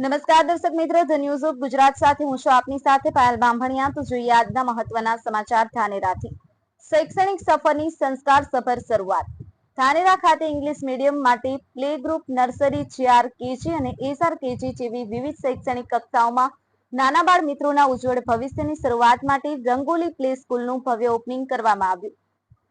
નમસ્કાર દર્શક મિત્રો ધ ન્યૂઝ ઓફ ગુજરાત સાથે હું છું આપની સાથે પાયલ બાંભણિયા. તો જોઈએ આજના મહત્વના સમાચાર ધાનેરાથી. શૈક્ષણિક સફરની સંસ્કાર સફર શરૂઆત. ધાનેરા ખાતે ઇંગ્લિશ મીડિયમ માટે play group nursery JR KG અને એસઆર કેજી જેવી વિવિધ શૈક્ષણિક કક્ષાઓમાં નાના બાળ મિત્રોના ઉજ્જવળ ભવિષ્યની શરૂઆત માટે રંગોલી પ્લે સ્કૂલનું ભવ્ય ઓપનિંગ કરવામાં આવ્યું.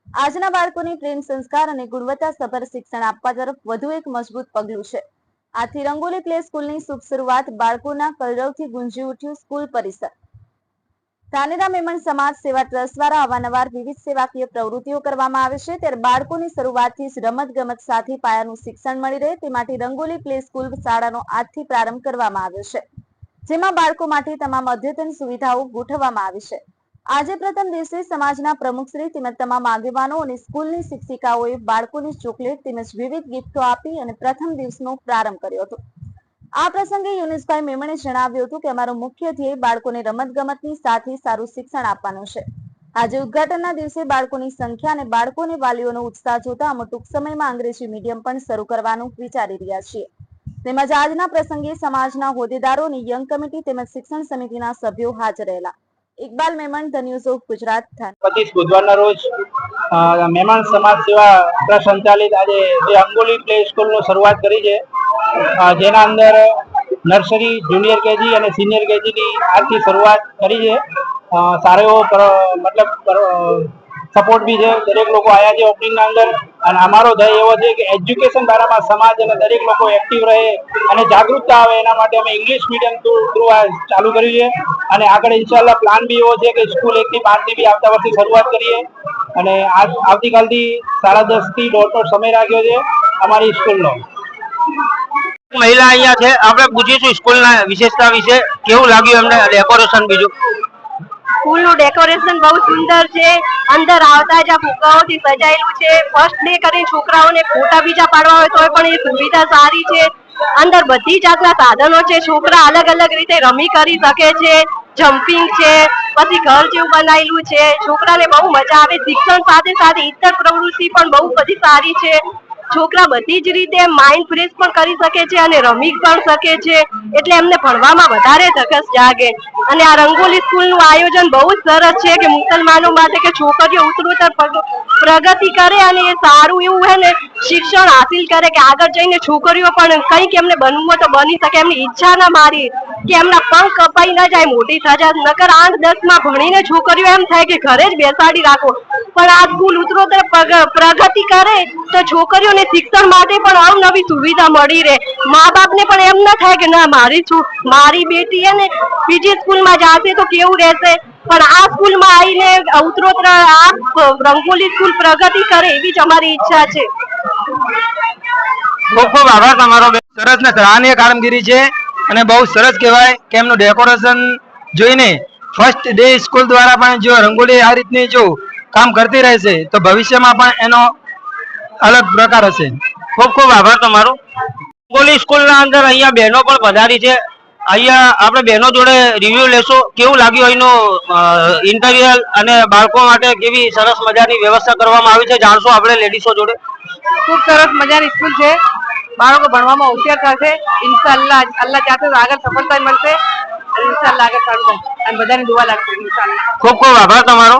આજના બાળકોને પ્રેમ સંસ્કાર અને ગુણવત્તાસભર શિક્ષણ આપવા તરફ વધુ એક મજબૂત પગલું છે. આથી રંગોલી પ્લે સ્કૂલની શુભ શરૂઆત બાળકોના કલરવથી ગુંજી ઉઠ્યું સ્કૂલ પરિસર. ધાનેરા મેમણ સમાજ સેવા ટ્રસ્ટ દ્વારા અવારનવાર વિવિધ સેવાકીય પ્રવૃત્તિઓ કરવામાં આવે છે, ત્યારે બાળકોની શરૂઆતથી જ રમત ગમત સાથે પાયાનું શિક્ષણ મળી રહે તે માટે રંગોલી પ્લે સ્કૂલ શાળાનો આજથી પ્રારંભ કરવામાં આવ્યો છે, જેમાં બાળકો માટે તમામ અદ્યતન સુવિધાઓ ગોઠવવામાં આવી છે. આજે પ્રથમ દિવસે સમાજના પ્રમુખશ્રી તેમજ તમામ આગેવાનો અને સ્કૂલની શિક્ષિકાઓએ બાળકોને ચોકલેટ તેમજ વિવિધ ગિફ્ટો આપી અને પ્રથમ દિવસનો પ્રારંભ કર્યો હતો. આ પ્રસંગે યુનિસભાઈ મેમણે જણાવ્યું હતું કે અમારો મુખ્ય ધ્યેય બાળકોને રમતગમતની સાથે સારું શિક્ષણ આપવાનું છે. આજે ઉદ્ઘાટનના દિવસે બાળકોની સંખ્યા અને બાળકોને વાલીઓનો ઉત્સાહ જોતા અમે ટૂંક સમયમાં અંગ્રેજી મીડિયમ પણ શરૂ કરવાનું વિચારી રહ્યા છીએ. તેમજ આજના પ્રસંગે સમાજના હોદ્દેદારો અને યંગ કમિટી તેમજ શિક્ષણ સમિતિના સભ્યો હાજર રહેલા. Iqbal Memon, the news of Gujarat પચીસ બુધવારના રોજ મહેમાન સમાજ સેવા ટ્રસ્ટ સંચાલિત આજે જે અંગોલી પ્લે સ્કૂલનો શરૂઆત કરી છે જેના અંદર નર્સરી, જુનિયર કેજી અને સિનિયર કેજીની આજથી શરૂઆત કરી છે. સારો એવો મતલબ સપોર્ટ બી છે. દરેક લોકો આવ્યા છે ઓપનિંગના અંદર. અને અમારો ધ્યેય એવો છે કે એજ્યુકેશન દ્વારામાં સમાજ અને દરેક લોકો એક્ટિવ રહે અને જાગૃતતા આવે એના માટે અમે ઇંગ્લિશ મીડિયમ થ્રુ આ ચાલુ કર્યું છે. અને આગળ ઇન્શાલ્લાહ પ્લાન બી એવો છે કે સ્કૂલ એકથી પાંચથી બી આવતા વર્ષથી શરૂઆત કરીએ. અને આવતીકાલથી સાડા દસથી દોઢનો સમય રાખ્યો છે અમારી સ્કૂલનો મહિલા અહીંયા છે. આપણે પૂછીશું સ્કૂલના વિશેષતા વિશે. કેવું લાગ્યું એમને? ડેકોરેશન બીજું? સ્કૂલનું ડેકોરેશન બહુ સુંદર છે. અંદર આવતા જ આ સજાયેલું છે. ફર્સ્ટ ડે કરીને છોકરાઓને ફોટા બીજા પાડવા હોય તો પણ એ સુવિધા સારી છે. અંદર બધી જાતના સાધનો છે. છોકરા અલગ અલગ રીતે રમી કરી શકે છે. જમ્પિંગ છે. પછી ઘર જેવું બનાવેલું છે. છોકરાને બહુ મજા આવે. શિક્ષણ સાથે સાથે ઇતર પ્રવૃત્તિ પણ બહુ બધી સારી છે. છોકરા બધી જ રીતે માઇન્ડ ફ્રેશ પણ કરી શકે છે અને રમી પણ શકે છે. એટલે એમને ભણવામાં વધારે ધગસ જાગે. અને આ રંગોલી સ્કૂલનું આયોજન બહુ જ સરસ છે કે મુસલમાનો માટે કે છોકરીઓ ઉત્તરોત્તર પ્રગતિ કરે અને એ સારું એવું હે ને શિક્ષણ હાસિલ કરે કે આગળ જઈને છોકરીઓ પણ કંઈક એમને બનવું તો બની શકે. એમની ઈચ્છા ના મારી કે એમના પંખ કપાઈ ના જાય, મોટી સજા. નકર આઠ દસમાં ભણીને છોકરીઓ એમ થાય કે ઘરે જ બેસાડી રાખો. પણ આ સ્કૂલ ઉત્તરોત્તર પ્રગતિ કરે તો છોકરીઓને શિક્ષણ માટે પણ અવનવી સુવિધા મળી રહે. મા બાપને પણ એમ ના થાય કે ના, મારી છો મારી બેટી હે ને બીજી સ્કૂલમાં જાશે તો કેવું રહેશે? પણ આ સ્કૂલમાં આવીને ઉત્તરોત્તર આ રંગોલી સ્કૂલ પ્રગતિ કરે એવી જ અમારી ઈચ્છા છે. જોઈને ફર્સ્ટ ડે સ્કૂલ દ્વારા પણ જો રંગોલી આ રીતની જો કામ કરતી રહેશે, તો ભવિષ્યમાં પણ એનો અલગ પ્રકાર હશે. ખૂબ ખૂબ આભાર તમારો. રંગોલી સ્કૂલના અંદર અહીંયા બહેનો પણ પધારી છે. અહીંયા આપણે બહેનો જોડે રિવ્યુ લેશો. કેવું લાગ્યું અહીંનું ઇન્ટરિયર અને બાળકો માટે કેવી સરસ મજાની વ્યવસ્થા કરવામાં આવી છે? જાણશો આપણે લેડીઝો જોડે. ખૂબ સરસ મજાની સ્કૂલ છે. બાળકો ભણવામાં હોશિયાર થશે. ઇન્શાલ્લાહ અલ્લાહ ચાહે આગળ સફળતા મળશે. ઇન્શાલ્લાહ આગળ સારું થશે અને બધાની દુઆ લાગશે. ઇન્શાલ્લાહ ખૂબ ખૂબ આભાર તમારો.